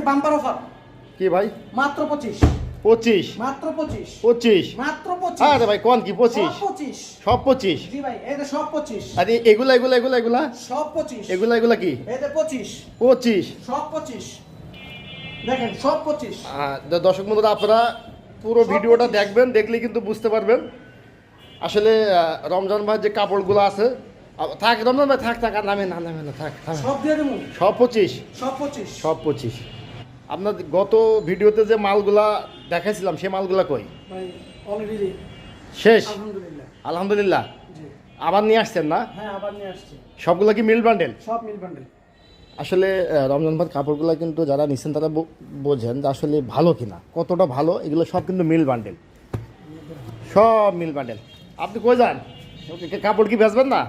আজকে bumper offer কি ভাই? মাত্র পঁচিশ। পঁচিশ। মাত্র পঁচিশ। পঁচিশ। মাত্র পঁচিশ। আরে ভাই কোন কি পঁচিশ? পঁচিশ। সব পঁচিশ? জি ভাই এই সব পঁচিশ। আর এগুলা এগুলা এগুলা এগুলা? সব পঁচিশ। এগুলা এগুলা কি? এই পঁচিশ। পঁচিশ। সব পঁচিশ। দেখেন সব পঁচিশ। দর্শক বন্ধুরা আপনারা পুরো ভিডিওটা দেখবেন দেখলে কিন্তু বুঝতে পারবেন। আসলে রমজান ভাই যে কাপড়গুলো আছে থাক রমজান ভাই থাক থাক আর নামে না নামে না থাক থাক সব পঁচিশ। সব পঁচিশ। সব পঁচিশ। আপনার গত ভিডিওতে যে মালগুলা দেখাইছিলাম সেই মালগুলা কই? শেষ? আলহামদুলিল্লাহ। আবার নিয়ে আসছেন না? হ্যাঁ সবগুলো কি মিল বান্ডেল সব মিল বান্ডেল আসলে রমজান ভাই কাপড়গুলো কিন্তু যারা নিচ্ছেন তারা বোঝেন যে আসলে ভালো কিনা। কতটা ভালো এগুলো সব কিন্তু মিল বান্ডেল সব মিল বান্ডেল আপনি কই যান? কাপড় কি বেচবেন না?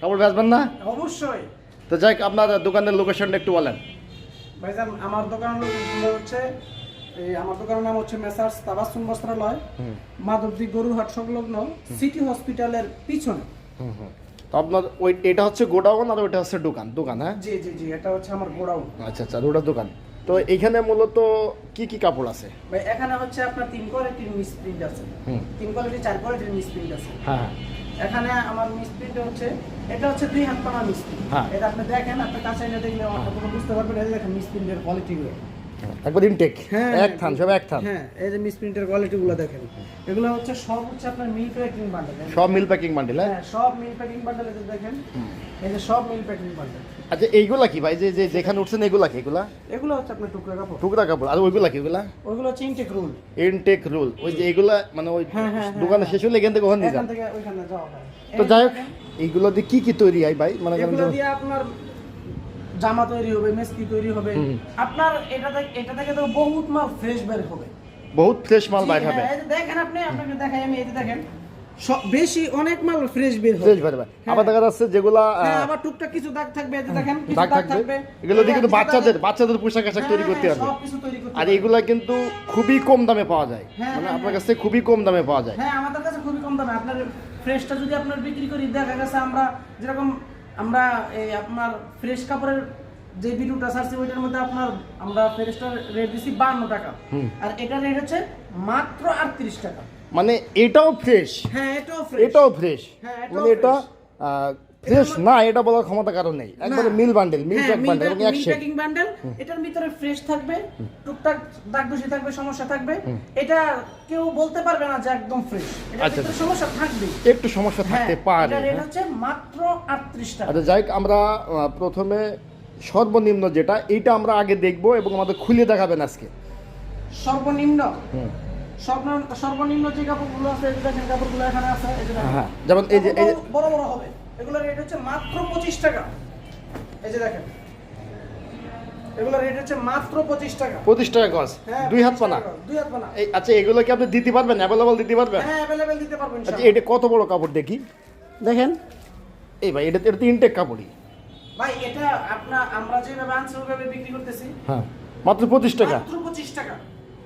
কাপড় বেচবেন না? অবশ্যই। তো যাই আপনার দোকানের লোকেশনটা একটু বলেন। ভাইজান আমার দোকানের নাম হচ্ছে এই আমার দোকানের নাম হচ্ছে মেসার্স তাবাসুম বস্ত্রালয় মাধবদী গরুহাট সংলগ্ন সিটি হসপিটালের পিছনে। তো আপনার ওই এটা হচ্ছে গোডাউন আর ওইটা হচ্ছে দোকান? দোকান হ্যাঁ? জি জি জি এটা হচ্ছে আমার গোডাউন। আচ্ছা আচ্ছা দুটা দোকান। তো এইখানে মূলত কি কি কাপড় আছে? ভাই এখানে হচ্ছে আপনার তিন কোয়ালিটির আছে। তিন কোয়ালিটি চার কোয়ালিটির আছে। হ্যাঁ হ্যাঁ। এখানে আমার মিস্ত্রিটা হচ্ছে এটা হচ্ছে দুই হাত পানা মিস্ত্রি। হ্যাঁ। এটা আপনি দেখেন আপনার কাছে এনে দেখলে বুঝতে পারবেন। এটা দেখেন মিস্ত্রির কোয়ালিটি একবার ইনটেক হ্যাঁ, এক থান সব এক থান। হ্যাঁ এই যে মিস প্রিন্টের কোয়ালিটি গুলো দেখেন। এগুলো হচ্ছে সব হচ্ছে আপনার মিল প্যাকিং বান্ডেল সব মিল প্যাকিং বান্ডিল হ্যাঁ? হ্যাঁ সব মিল প্যাকিং বান্ডেল দেখেন এই যে সব মিল প্যাকিং বান্ডেল আচ্ছা এইগুলা কি ভাই? যে যে যেখানে উঠছেন এগুলা কি এগুলা? এগুলো হচ্ছে আপনার টুকরা কাপড়। টুকরা কাপড়। আর ওইগুলা কি এগুলা ওইগুলো হচ্ছে ইনটেক রুল ইনটেক রুল ওই যে এগুলা মানে ওই হ্যাঁ, হ্যাঁ, হ্যাঁ, দোকানে শেষ হলে এখান থেকে ওখানে নিয়ে এখান থেকে ওইখানে যাওয়া হয়। তো যাই হোক এইগুলো দিয়ে কি কি তৈরি হয় ভাই? মানে এগুলো দিয়ে আপনার জামা তৈরি হবে মেসকি তৈরি হবে। আপনার এটা থেকে এটা থেকে তো বহুত মাল ফ্রেশ বের হবে। বহুত ফ্রেশ মাল বাইর হবে। হ্যাঁ, যে দেখেন আপনি আপনাকে দেখাই আমি এই দেখেন বেশি অনেক মাল ফ্রেশ বের হবে। ফ্রেশ বাইর হবে। আবার দেখা যাচ্ছে যেগুলা হ্যাঁ আবার টুকটাক কিছু দাগ থাকবে এই দেখেন কিছু দাগ থাকবে। এগুলো দিয়ে কিন্তু বাচ্চাদের বাচ্চাদের পোশাক আশাক তৈরি হ্যাঁ, করতে হ্যাঁ, করতে আর এগুলা কিন্তু খুবই কম দামে পাওয়া যায়। হ্যাঁ, মানে হ্যাঁ, আপনার কাছ খুবই কম দামে পাওয়া যায়। হ্যাঁ আমাদের কাছে খুবই কম দামে। আপনার ফ্রেশটা যদি আপনার বিক্রি করি দেখা গেছে আমরা যেরকম আমরা এই আপনার ফ্রেশ কাপড়ের যে ভিডিওটা সার্চি ওইটার মধ্যে আপনার আমরা ফ্রেশটার রেট দিছি বান্ন টাকা। আর এটা রেট হচ্ছে মাত্র আটত্রিশ টাকা। মানে এটাও ফ্রেশ হ্যাঁ এটাও ফ্রেশ এটাও ফ্রেশ হ্যাঁ, মানে এটা ফ্রেশ না এটা বলার ক্ষমতা কারণ নেই। একবারে মিল বান্ডেল মিল হ্যাঁ, প্যাক বান্ডেল এবং এক প্যাকিং বান্ডেল এটার ভিতরে ফ্রেশ থাকবে টুকটাক দাগ দোষী থাকবে সমস্যা থাকবে। এটা কেউ বলতে পারবে না যে একদম ফ্রেশ এটা আচ্ছা, সমস্যা থাকবে একটু সমস্যা থাকতে পারে। এটা হ্যাঁ। হচ্ছে মাত্র আটত্রিশ টাকা। আচ্ছা যাই আমরা প্রথমে সর্বনিম্ন যেটা এইটা আমরা আগে দেখব এবং আমাদের খুলে দেখাবেন আজকে। সর্বনিম্ন? হুম। সর্বনিম্ন যে কাপড়গুলো আছে এই যে দেখেন কাপড়গুলো এখানে আছে এই যে হ্যাঁ যেমন এই যে বড় বড় হবে। এগুলোর রেট হচ্ছে মাত্র পঁচিশ টাকা। এই যে দেখেন এগুলোর রেট হচ্ছে মাত্র পঁচিশ টাকা। পঁচিশ টাকা গজ হ্যাঁ, দুই হাত 25 পানা? দুই হাত পানা। এই আচ্ছা এগুলো কি আপনি দিতে পারবেন? অ্যাভেলেবল দিতে পারবেন? হ্যাঁ অ্যাভেলেবেল দিতে পারবেন আচ্ছা এটা কত বড় কাপড় দেখি? দেখেন। এই ভাই এটা এটা তো ইনটেক কাপড়ই। ভাই এটা আপনার আমরা যেভাবে আনছি ওইভাবে বিক্রি করতেছি। হ্যাঁ মাত্র পঁচিশ টাকা। মাত্র পঁচিশ টাকা।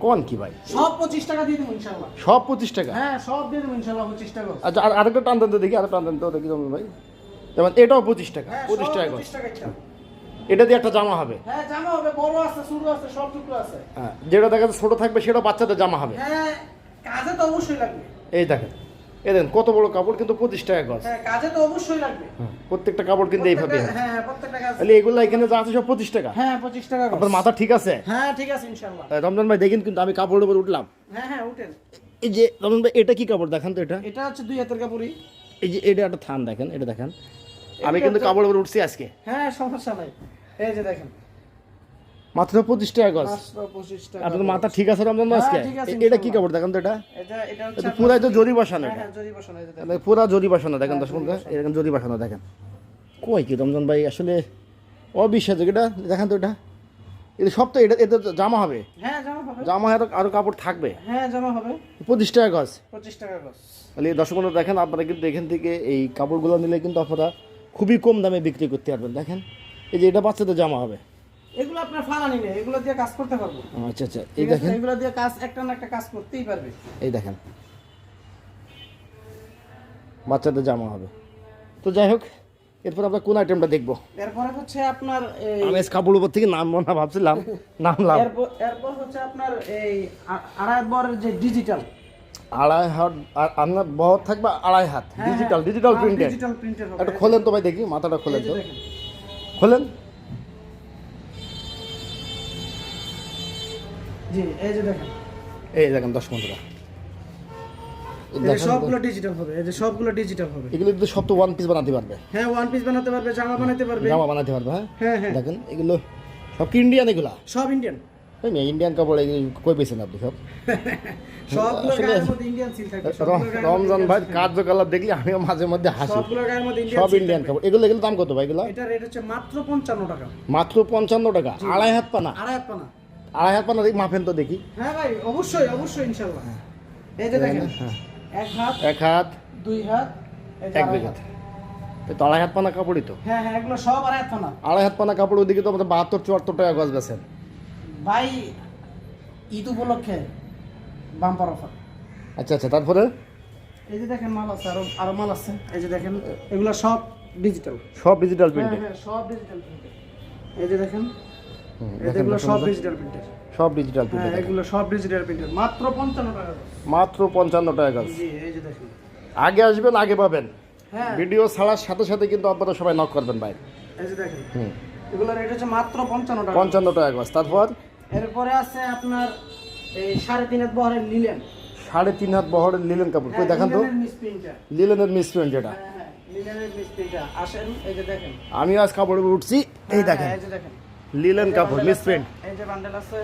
কোন কি ভাই? সব পঁচিশ টাকা দিয়ে দেবো ইনশাল্লাহ। সব পঁচিশ টাকা? হ্যাঁ সব দিয়ে দেবো ইনশাল্লাহ পঁচিশ টাকা। আচ্ছা আর আরেকটা টান দেখি আরেকটা টান তো দেখি তুমি ভাই। যেমন এটাও পঁচিশ টাকা হ্যাঁ পঁচিশ টাকা এটা দিয়ে একটা জামা হবে। হ্যাঁ জামা হবে বড় আছে ছোট আছে সব টুকরো আছে। হ্যাঁ যেটা দেখা যাচ্ছে ছোটো থাকবে সেটা বাচ্চাদের জামা হবে। হ্যাঁ কাজে তো অবশ্যই লাগবে। এই দেখেন। দেখেন কত বড় কাপড় কিন্তু পঁচিশ টাকা গজ। হ্যাঁ কাজে তো অবশ্যই লাগবে। হ্যাঁ, প্রত্যেকটা কাপড় কিন্তু এইভাবে হ্যাঁ প্রত্যেকটা কাজ। তাহলে এগুলো এখানে যা আছে সব পঁচিশ টাকা? হ্যাঁ পঁচিশ টাকা আপনার মাথা ঠিক আছে? হ্যাঁ ঠিক আছে ইনশাল্লাহ রমজান ভাই দেখেন কিন্তু আমি কাপড়ের উপর উঠলাম। হ্যাঁ হ্যাঁ উঠেন। এই যে রমজান ভাই এটা কি কাপড়? দেখান তো এটা। এটা হচ্ছে দুই হাতের কাপড়ই। এই যে এটা একটা থান দেখেন এটা দেখেন। আমি কিন্তু কাপড়ের উপর উঠছি আজকে। হ্যাঁ সমস্যা নাই। এই যে দেখেন মাত্র পঁচিশ টাকা গজ আপনার মাথা ঠিক আছে রমজান ভাই হ্যাঁ, এটা কি কাপড়? দেখেন তো এটা। পুরাই তো জরি বসানো হ্যাঁ এটা। হ্যাঁ জরি বসানো এই যে মানে পুরা জরি বসানো দেখেন হ্যাঁ, দর্শক এরকম জরি বসানো দেখেন। কই কি রমজান ভাই আসলে অবিশ্বাস এটা দেখেন তো এটা। এটা সব তো এটা এটা জামা হবে। হ্যাঁ জামা হবে। জামা আরও আরও কাপড় থাকবে। হ্যাঁ জামা হবে। পঁচিশ টাকা গজ পঁচিশ টাকা গজ তাহলে দর্শক দেখেন আপনারা কিন্তু এখান থেকে এই কাপড়গুলো নিলে কিন্তু আপনারা খুবই কম দামে বিক্রি করতে পারবেন। দেখেন এই যে এটা বাচ্চাদের জামা হবে। এগুলো আপনার ফালানি নেই এগুলো দিয়ে কাজ করতে পারব। আচ্ছা আচ্ছা। এই দেখেন। এগুলো দিয়ে কাজ একটা না একটা কাজ করতেই পারবে। এই দেখেন। বাচ্চাদের জামা হবে। তো যাই হোক এরপর আমরা কোন আইটেমটা দেখব? এরপরে হচ্ছে আপনার এই আমি কাপড় উপর থেকে নামবো না ভাবছিলাম। নামলাম। এরপর এরপর হচ্ছে আপনার এই আড়াই বরের যে ডিজিটাল আড়াই হাত আপনার বহর থাকবে আড়াই হাত। ডিজিটাল ডিজিটাল প্রিন্টেড ডিজিটাল প্রিন্টের হবে। একটা খোলেন তো ভাই দেখি মাথাটা খোলেন তো। খোলেন? জি এই যে দেখেন। এই দেখেন দশ। সবগুলো ডিজিটাল হবে এই যে সবগুলো ডিজিটাল হবে। এগুলো তো সব তো ওয়ান পিস বানাতে পারবে। হ্যাঁ ওয়ান পিস বানাতে পারবে জামা বানাতে পারবে। জামা বানাতে পারবে হ্যাঁ? হ্যাঁ হ্যাঁ। দেখেন এগুলো সব কি ইন্ডিয়ান এগুলা? সব ইন্ডিয়ান ওই মেয়ে ইন্ডিয়ান কাপড় এগুলো কই পেয়েছেন আপনি সব? রমজান ভাই কার্যকলাপ দেখলে আমিও মাঝে মধ্যে হাসি। সব ইন্ডিয়ান কাপড়। এগুলো এগুলো দাম কত ভাই এগুলো? এটা রেট হচ্ছে মাত্র পঞ্চান্ন টাকা। মাত্র পঞ্চান্ন টাকা। আড়াই হাত পানা? আড়াই হাত পানা। আড়াই হাত পানা দেখি মাপেন তো দেখি। হ্যাঁ ভাই অবশ্যই অবশ্যই ইনশাল্লাহ। এই যে দেখেন হ্যাঁ। এক হাত এক হাত দুই হাত এক হাত। তো আড়াই হাত পানা কাপড়ই তো। হ্যাঁ হ্যাঁ এগুলো সব আড়াই হাত পানা আড়াই হাত পানা কাপড় ওদিকে তো আমাদের বাহাত্তর চুয়াত্তর টাকা গজ বেছেন ভাই ঈদ উপলক্ষে বাম্পার অফার আচ্ছা আচ্ছা তারপরে? এই যে দেখেন মাল আছে আরও আরও মাল আছে। এই যে দেখেন এগুলো সব ডিজিটাল সব ডিজিটাল হ্যাঁ প্রিন্টে হ্যাঁ সব ডিজিটাল প্রিন্টের এই যে দেখেন দেখেন যেগুলো সব ডিজিটাল প্রিন্টের সব ডিজিটাল হ্যাঁ প্রিন্টে এগুলো সব ডিজিটাল প্রিন্টের মাত্র পঞ্চান্ন টাকা মাত্র পঞ্চান্ন টাকা গজ জি এই যে দেখেন। আগে আসবেন আগে পাবেন। হ্যাঁ। ভিডিও ছাড়ার সাথে সাথে কিন্তু আপনারা সবাই নক করবেন ভাই। এই যে দেখেন। হুম। এগুলো রেট হচ্ছে মাত্র পঞ্চান্ন টাকা। পঞ্চান্ন টাকা গজ তারপর? এরপরে আছে আপনার এই সাড়ে তিন হাত বহরের লিলেন সাড়ে তিন হাত বহরের লিলেন কাপড়। কই দেখান তো। মিস প্রিন্টার লিলেনের মিসপ্রিন্ট যেটা হ্যাঁ হ্যাঁ লিলেনের মিস প্রিন্টার আসেন এই যে দেখেন। আমি আজ কাপড়ে উঠছি। এই হ্যাঁ, দেখেন। হ্যাঁ, এই যে দেখেন। লিলেন এই কাপড় মিসপ্রিন্ট এই যে বান্ডেল আছে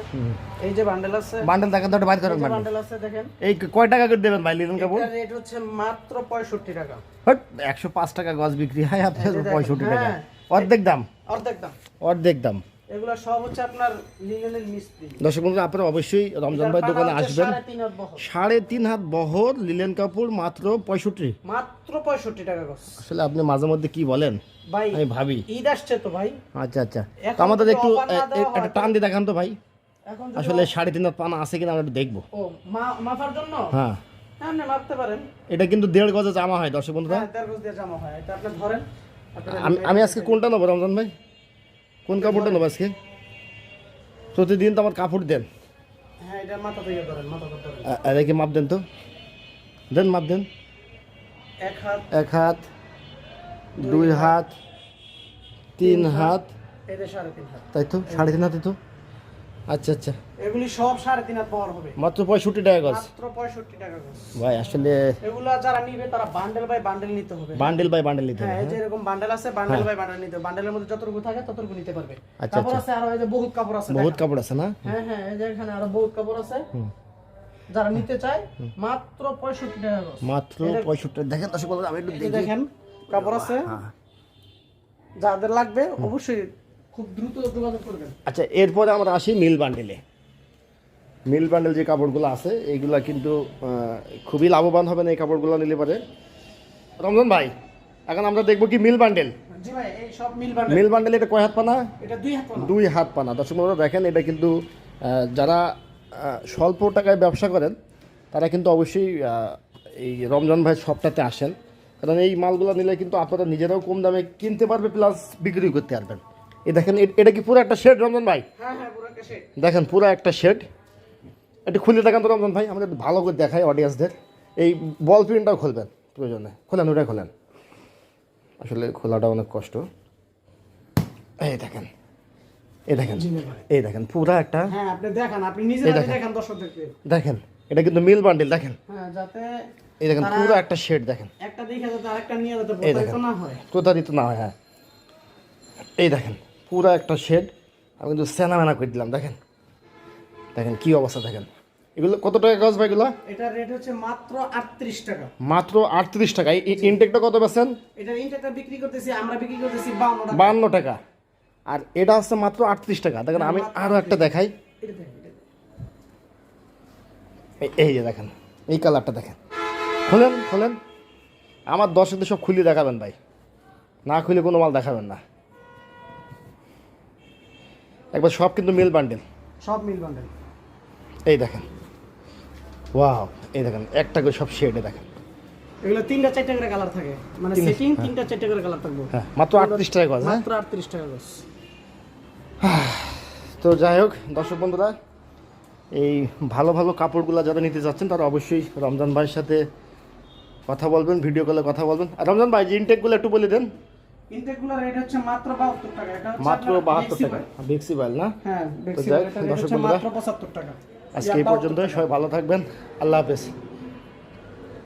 এই যে বান্ডেল আছে বান্ডেল দেখেন তো বাইর করেন বান্ডেল আছে দেখেন। এই কয় টাকা করে দেবেন ভাই লিলেন কাপড় এটা রেট হচ্ছে মাত্র পঁয়ষট্টি টাকা। হট, একশো পাঁচ টাকা গজ বিক্রি হয় আপনাদের এই যে দেখেন, পঁয়ষট্টি টাকা। হ্যাঁ। অর্ধেক দাম? অর্ধেক দাম। অর্ধেক দাম। এগুলো সব হচ্ছে আপনার লিলেনের মিস দর্শক বন্ধু আপনারা অবশ্যই রমজান ভাই দোকানে আসবেন। সাড়ে তিন হাত বহর। লিলেন কাপড় মাত্র পঁয়ষট্টি। মাত্র পঁয়ষট্টি টাকা আসলে আপনি মাঝে মধ্যে কি বলেন? ভাই আমি ভাবি। ঈদ আসছে তো ভাই। আচ্ছা আচ্ছা। আমাদের একটু একটা টান দিয়ে দেখান তো ভাই। আসলে সাড়ে তিন হাত পানা আছে কিনা আমরা একটু দেখব। ও জন্য? হ্যাঁ। হ্যাঁ আপনি মাপতে পারেন। এটা কিন্তু দেড় গজে জামা হয় দর্শক বন্ধুরা। হ্যাঁ দেড় গজ দিয়ে জামা হয়। এটা আপনি ধরেন। আমি আমি আজকে কোনটা নেব রমজান ভাই? কোন কাপড়টা নেব আজকে? প্রতিদিন তো আমার কাপড় দেন। হ্যাঁ এদেরকে মাপ দেন তো? দেন মাপ দেন। এক হাত দুই হাত তিন হাত। এটা সাড়ে তিন হাত। তাই তো? সাড়ে তিন হাতে তো? আচ্ছা আচ্ছা। এগুলি সব সাড়ে তিন হাত বহর হবে। মাত্র পঁয়ষট্টি টাকা গজ? মাত্র পঁয়ষট্টি টাকা গজ। ভাই আসলে এগুলা যারা নিবে তারা বান্ডেল বাই বান্ডেল নিতে হবে। বান্ডেল বাই বান্ডেল নিতে হ্যাঁ হবে এই যে এরকম বান্ডেল আছে বান্ডেল বাই বান্ডেল নিতে হবে। বান্ডেলের মধ্যে যতটুকু থাকে ততটুকু নিতে পারবে। আচ্ছা, কাপড় আচ্ছা। আছে আরও এই যে বহুত কাপড় আছে বহুত কাপড় আছে না? হ্যাঁ হ্যাঁ এই যে এখানে আরও বহুত কাপড় আছে। যারা নিতে চায় মাত্র পঁয়ষট্টি টাকা গজ। মাত্র পঁয়ষট্টি দেখেন দর্শক আমি একটু দেখি। দেখেন কাপড় আছে। হ্যাঁ। যাদের লাগবে অবশ্যই খুব দ্রুত যোগাযোগ করবেন। আচ্ছা এরপরে আমরা আসি মিল বান্ডেলে। মিল বান্ডেল যে কাপড়গুলো আছে এইগুলা কিন্তু খুবই লাভবান হবেন এই কাপড়গুলো নিলে পারে। রমজান ভাই এখন আমরা দেখব কি mill bundle? Mill bundle. Mill bundle এটা কয় হাত পানা? এটা দুই হাত পানা। দর্শক বন্ধুরা দেখেন এটা কিন্তু যারা স্বল্প টাকায় ব্যবসা করেন তারা কিন্তু অবশ্যই এই রমজান ভাই সবটাতে আসেন। কারণ এই মালগুলো নিলে কিন্তু আপনারা নিজেরাও কম দামে কিনতে পারবে প্লাস বিক্রি করতে পারবেন। এই দেখেন এটা কি পুরো একটা শেড রমজান ভাই? হ্যাঁ হ্যাঁ দেখেন পুরো একটা শেড একটু খুলে দেখান তো রমজান ভাই আমাদের একটু ভালো করে দেখাই অডিয়েন্সদের এই বল প্রিন্টটাও খুলবেন প্রয়োজনে। খোলেন ওটাই খোলেন। আসলে খোলাটা অনেক কষ্ট। এই দেখেন এই দেখেন এই দেখেন পুরো একটা হ্যাঁ আপনি দেখান আপনি নিজে দেখেন। দর্শকদেরকে। দেখেন এটা কিন্তু মিল বান্ডিল দেখেন। হ্যাঁ যাতে এই দেখেন পুরো একটা শেড দেখেন। একটা দেখে যাতে আরেকটা নিয়ে যাতে প্রতারিত। না হয়। প্রতারিত না হয় হ্যাঁ। এই দেখেন পুরো একটা শেড আমি কিন্তু সেনা মেনা করে দিলাম দেখেন। দেখেন কি অবস্থা দেখেন। এগুলো কত টাকা গজ ভাই এগুলো? এটার রেট হচ্ছে মাত্র আটত্রিশ টাকা। মাত্র আটত্রিশ টাকা। এই ইনটেকটা কত বেছেন এটার ইনটেকটা বিক্রি করতেছি আমরা বিক্রি করতেছি বাউন্ন টাকা। বান্ন টাকা। আর এটা হচ্ছে মাত্র আটত্রিশ টাকা। দেখেন আমি আরও একটা দেখাই। এটা এটা এই যে দেখেন এই কালারটা দেখেন। খোলেন খোলেন। আমার দর্শকদের সব খুলে দেখাবেন ভাই। না খুলে কোনো মাল দেখাবেন না। একবার সব কিন্তু মিল বান্ডেল। সব মিল বান্ডেল। এই দেখেন। ওয়াও এই দেখেন একটা করে সব শেডে দেখেন। এগুলো তিনটা চারটা করে কালার থাকে। মানে সেটিং তিনটা চারটা করে কালার থাকবে। হ্যাঁ মাত্র আটত্রিশ টাকা গজ হ্যাঁ? মাত্র আটত্রিশ টাকা গজ। তো যাই হোক দর্শক বন্ধুরা এই ভালো ভালো কাপড়গুলো যারা নিতে যাচ্ছেন তারা অবশ্যই রমজান ভাইয়ের সাথে কথা বলবেন ভিডিও কলে কথা বলবেন। আর রমজান ভাই যে ইনটেকগুলো একটু বলে দেন। ইনটেকগুলো রেট হচ্ছে মাত্র বাহাত্তর টাকা এটা মাত্র আপনার বাহাত্তর Flexi টাকা Bike। না? হ্যাঁ এটা হচ্ছে মাত্র টাকা। আজকে এই পর্যন্ত সবাই ভালো থাকবেন আল্লাহ হাফেজ।